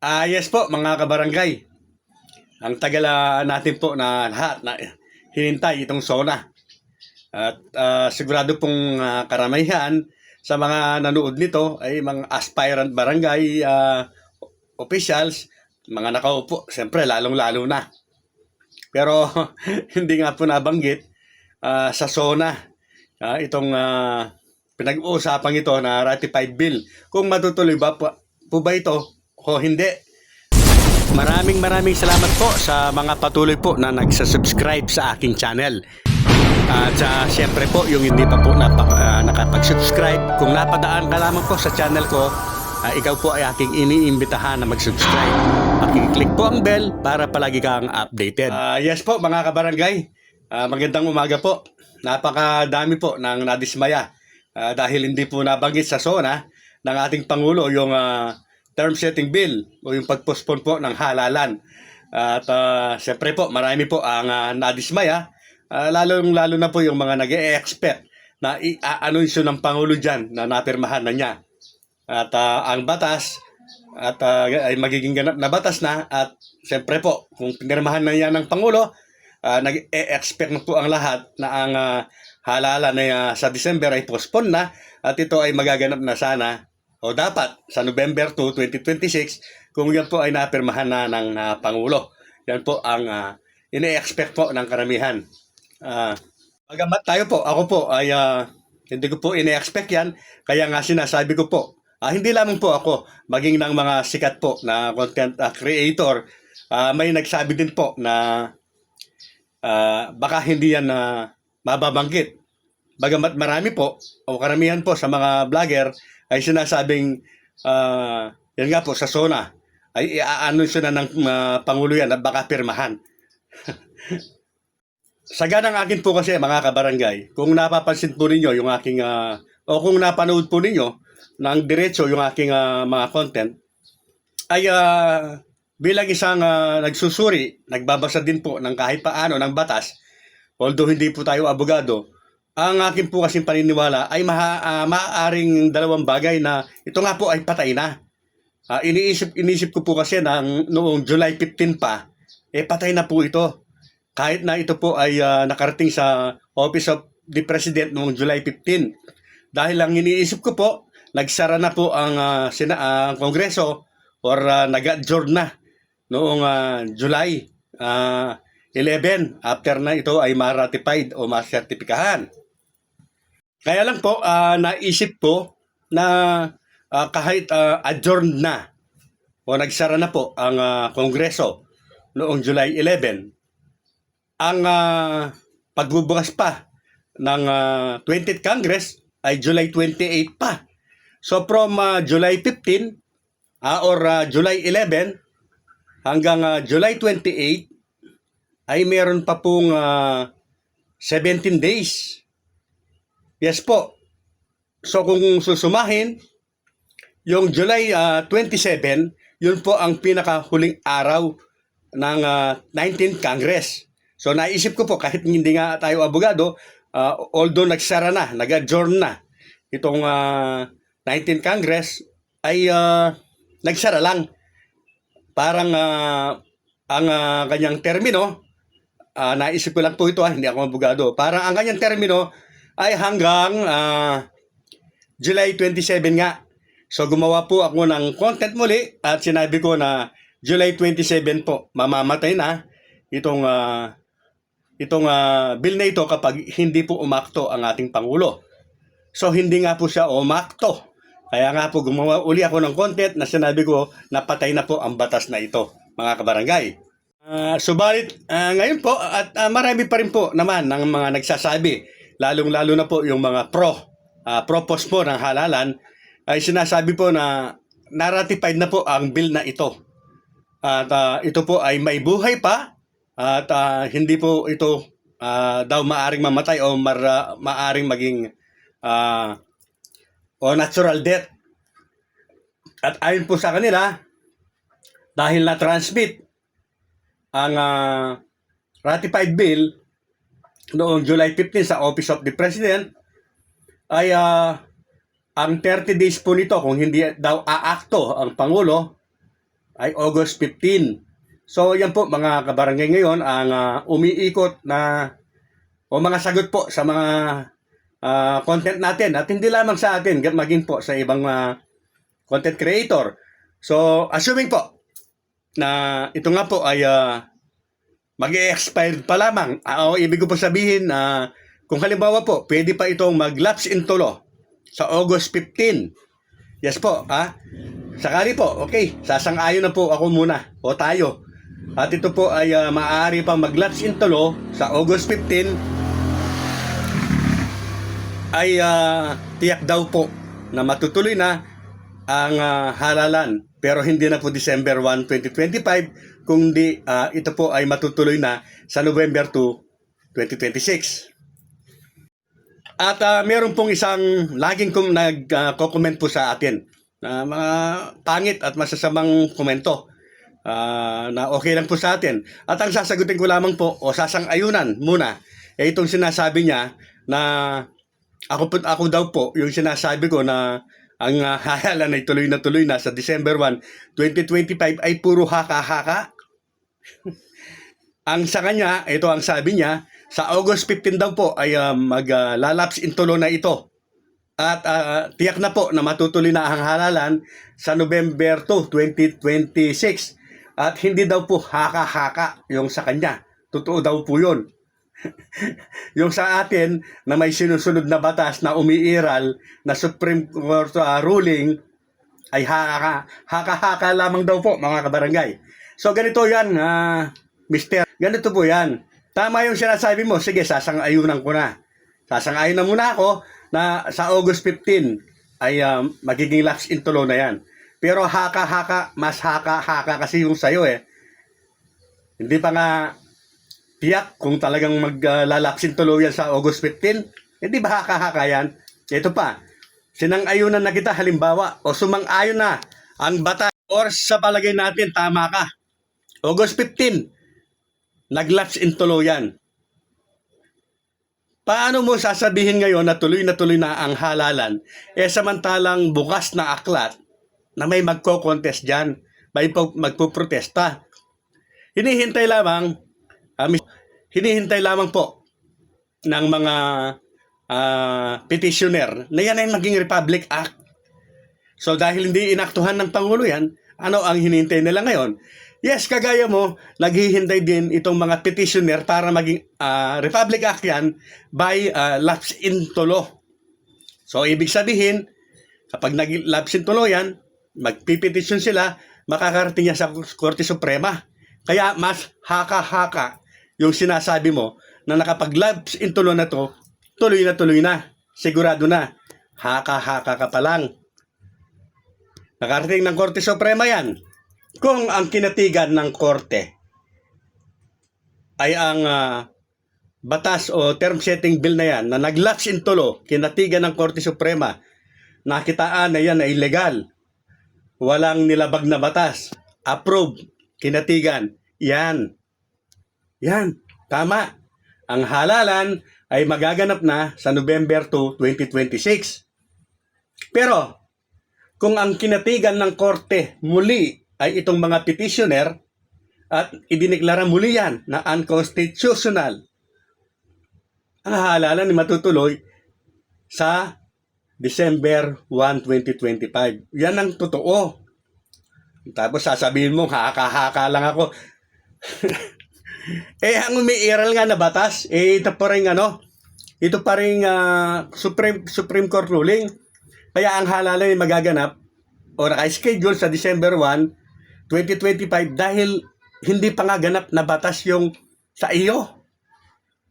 Ah, yes po, mga kabarangay. Ang tagal ah, natin po na lahat na hinintay itong SONA. At ah, sigurado pong ah, karamihan sa mga nanood nito ay mga aspirant barangay ah, officials, mga nakaupo, siyempre lalong-lalo na. Pero hindi nga po nabanggit ah, sa SONA ah, itong ah, pinag-uusapan ito na ratified bill. Kung matutuloy ba po, po ba ito o hindi. Maraming maraming salamat po sa mga patuloy po na nagsasubscribe sa aking channel. At sa siyempre po yung hindi pa po napa, ah, nakapag-subscribe, kung napadaan ka lamang po sa channel ko, ah, ikaw po ay aking iniimbitahan na mag-subscribe. Pakiclick po ang bell para palagi kang updated. Ah, yes po mga kabarangay, Ah, magandang umaga po. Napakadami po ng nadismaya Ah, dahil hindi po nabanggit sa SONA ng ating Pangulo yung ah, term setting bill o yung pagpospon po ng halalan. At uh, siyempre po, marami po ang ah, nadismaya, uh, lalo-lalo na po yung mga nag expect na i-anunsyo ng Pangulo dyan na napirmahan na niya. At ah, ang batas at ah, ay magiging ganap na batas na at siyempre po, kung pinirmahan na yan ng Pangulo, ah, nag-e-expect na po ang lahat na ang ah, halalan na ah, sa December ay postpone na at ito ay magaganap na sana o dapat sa November 2, 2026 kung yan po ay napirmahan na ng ah, Pangulo. Yan po ang ah, ine-expect po ng karamihan. Bagamat tayo po, ako po ay ah, hindi ko po ine-expect yan. Kaya nga sinasabi ko po, ah, hindi lamang po ako, maging ng mga sikat po na content ah, creator, ah, may nagsabi din po na ah, baka hindi yan na mababanggit. Bagamat marami po, o karamihan po sa mga vlogger, ay sinasabing, ah, yan nga po, sa SONA, ay i-anunsyo na ng ah, Pangulo yan at baka pirmahan. Saga ng akin po kasi mga kabarangay, kung napapansin po ninyo yung aking, ah, o kung napanood po ninyo ng diretso yung aking ah, mga content, ay ah, bilang isang ah, nagsusuri, nagbabasa din po ng kahit paano ng batas, although hindi po tayo abogado, ang akin po kasing paniniwala ay maha, ah, maaaring dalawang bagay na ito nga po ay patay na. Ah, iniisip, iniisip ko po kasi na noong July 15 pa, eh patay na po ito. Kahit na ito po ay ah, nakarating sa Office of the President noong July 15. Dahil lang iniisip ko po, nagsara na po ang ah, sina, ang Kongreso or uh, nag-adjourn na noong ah, July ah, 11 after na ito ay ma-ratified o ma-sertipikahan. Kaya lang po, ah, naisip ko na ah, kahit ah, adjourned na o nagsara na po ang ah, Kongreso noong July 11, ang ah, pagbubukas pa ng ah, 20th Congress ay July 28 pa. So from ah, July 15 ah, or ah, July 11 hanggang ah, July 28 ay meron pa pong ah, 17 days. Yes po. So kung susumahin, yung July ah, 27, yun po ang pinakahuling araw ng ah, 19th Congress. So naisip ko po kahit hindi nga tayo abogado, ah, although nagsara na, nag-adjourn na itong ah, 19th Congress ay ah, nagsara lang. Parang ah, ang ah, kanyang termino, ah, naisip ko lang po ito, ah, hindi ako abogado. Parang ang kanyang termino ay hanggang ah, July 27 nga. So gumawa po ako ng content muli at sinabi ko na July 27 po mamamatay na itong ah, itong ah, bill na ito kapag hindi po umakto ang ating pangulo. So hindi nga po siya umakto. Kaya nga po gumawa uli ako ng content na sinabi ko na patay na po ang batas na ito, mga kabarangay. Ah, subalit ah, ngayon po at ah, marami pa rin po naman ng mga nagsasabi, lalong-lalo na po yung mga pro ah, propose po ng halalan ay sinasabi po na naratified na po ang bill na ito. At ah, ito po ay may buhay pa at ah, hindi po ito ah, daw maaring mamatay o mara, maaring maging ah, o natural death. At ayon po sa kanila, dahil na-transmit ang ah, ratified bill noong July 15 sa Office of the President, ay ah, ang 30 days po nito kung hindi daw aakto ang Pangulo ay August 15. So yan po mga kabarangay ngayon ang ah, umiikot na o mga sagot po sa mga ah, content natin at hindi lamang sa atin maging po sa ibang ah, content creator. So assuming po na ito nga po ay ah, mag-expire pa lamang. Ah, o ibig ko po sabihin na kung halimbawa po, pwede pa itong mag-lapse into law sa August 15. Yes po, ha? Sakali po, okay, sasang-ayon na po ako muna o tayo. At ito po ay ah, maaari pang mag-lapse into law sa August 15 ay ah, tiyak daw po na matutuloy na ang ah, halalan pero hindi na po December 1, 2025 kundi ah, ito po ay matutuloy na sa November 2, 2026. At ah, meron pong isang laging kum nag-comment po sa atin na mga pangit at masasamang komento ah, na okay lang po sa atin. At ang sasagutin ko lamang po o sasang-ayunan muna eh itong sinasabi niya na ako po, ako daw po yung sinasabi ko na ang uh, hayalan ay tuloy na tuloy na sa December 1, 2025 ay puro haka-haka. Ang sa kanya, ito ang sabi niya, sa August 15 daw po ay uh, maglalaps in tulo na ito. At ah, tiyak na po na matutuloy na ang halalan sa November 2, 2026. At hindi daw po haka-haka yung sa kanya. Totoo daw po yun. yung sa atin na may sinusunod na batas na umiiral na Supreme Court uh, ruling ay haka, haka-haka lamang daw po mga kabarangay. So ganito yan, ah, mister. Ganito po yan. Tama yung sinasabi mo. Sige, sasang-ayunan ko na. Sasang-ayun na muna ako na sa August 15 ay um, magiging lapse in tulo na yan. Pero haka-haka, mas haka-haka kasi yung sayo eh. Hindi pa nga tiyak kung talagang maglalapsin tuluyan sa August 15, hindi ba haka-haka yan? Ito pa, sinang-ayunan na kita halimbawa o sumang-ayon na ang bata or sa palagay natin tama ka. August 15, naglaps in tuluyan. Paano mo sasabihin ngayon na tuloy na tuloy na ang halalan eh samantalang bukas na aklat na may magko-contest dyan, may magpuprotesta. Hinihintay lamang mis- hinihintay lamang po ng mga ah, petitioner na yan ay maging Republic Act. So dahil hindi inaktuhan ng Pangulo yan, ano ang hinihintay nila ngayon? Yes, kagaya mo, naghihintay din itong mga petitioner para maging ah, Republic Act yan by ah, lapse into law. So ibig sabihin, kapag nag-lapse into law yan, magpipetisyon sila, makakarating yan sa Korte Suprema. Kaya mas haka-haka yung sinasabi mo na nakapag-labs in tuloy na to, tuloy na tuloy na. Sigurado na. Haka-haka ka pa lang. Nakarating ng Korte Suprema yan. Kung ang kinatigan ng Korte ay ang ah, batas o term setting bill na yan na nag-lapse in tulo, kinatigan ng Korte Suprema, nakitaan na yan ay illegal. Walang nilabag na batas. Approve. Kinatigan. Yan. Yan, tama. Ang halalan ay magaganap na sa November 2, 2026. Pero, kung ang kinatigan ng korte muli ay itong mga petitioner at idineklara muli yan na unconstitutional, ang halalan ay matutuloy sa December 1, 2025. Yan ang totoo. Tapos sasabihin mo, haka-haka lang ako. Eh, ang umiiral nga na batas, eh, ito pa rin ano, ito pa rin ah, Supreme, Supreme Court ruling. Kaya ang halala ay magaganap o naka-schedule sa December 1, 2025 dahil hindi pa nga ganap na batas yung sa iyo.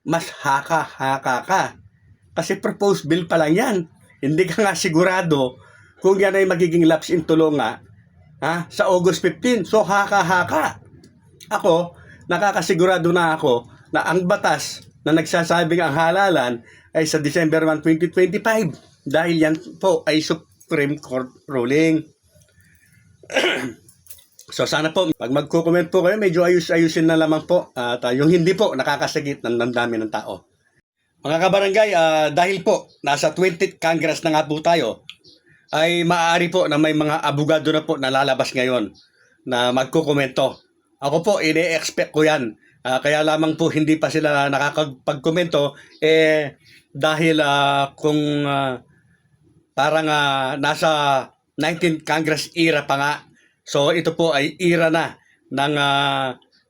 Mas haka-haka ka. Kasi proposed bill pa lang yan. Hindi ka nga sigurado kung yan ay magiging lapse in tulo nga ha, sa August 15. So haka-haka. Ako, nakakasigurado na ako na ang batas na nagsasabing ang halalan ay sa December 1, 2025 dahil yan po ay Supreme Court ruling. so sana po, pag magko-comment po kayo, medyo ayus-ayusin na lamang po at uh, yung hindi po nakakasagit ng damdami ng tao. Mga kabarangay, ah, dahil po nasa 20th Congress na nga po tayo, ay maaari po na may mga abogado na po na lalabas ngayon na magkukomento. Ako po, ini-expect ko yan. Ah, kaya lamang po hindi pa sila nakakapagkomento eh dahil ah, kung ah, parang ah, nasa 19th Congress era pa nga. So ito po ay era na ng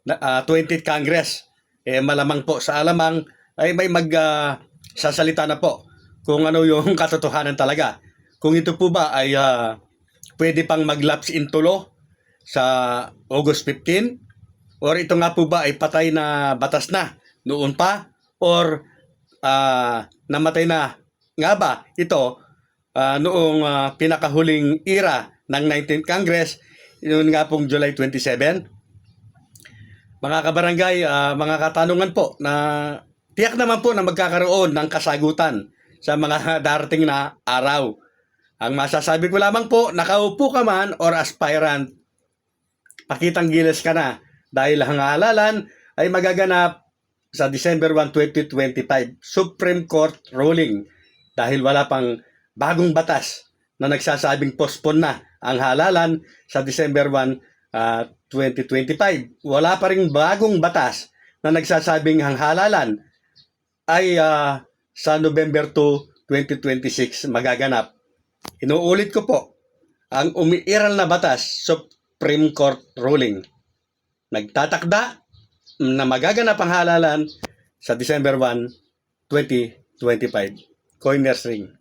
na- ah, 20th Congress. Eh malamang po sa alamang ay may mag ah, sasalita na po kung ano yung katotohanan talaga. Kung ito po ba ay ah, pwede pang mag-lapse in tulo sa August 15 or ito nga po ba ay patay na batas na noon pa or ah, namatay na nga ba ito ah, noong ah, pinakahuling era ng 19th Congress yun nga pong July 27 mga kabarangay, ah, mga katanungan po na tiyak naman po na magkakaroon ng kasagutan sa mga darating na araw. Ang masasabi ko lamang po, nakaupo ka man or aspirant, pakitang giles ka na. Dahil ang halalan ay magaganap sa December 1, 2025 Supreme Court ruling. Dahil wala pang bagong batas na nagsasabing postpone na ang halalan sa December 1, ah, 2025. Wala pa ring bagong batas na nagsasabing ang halalan ay ah, sa November 2, 2026 magaganap. Inuulit ko po, ang umiiral na batas, Supreme Court ruling, nagtatakda na magaganap ang halalan sa December 1, 2025. Coiners Ring.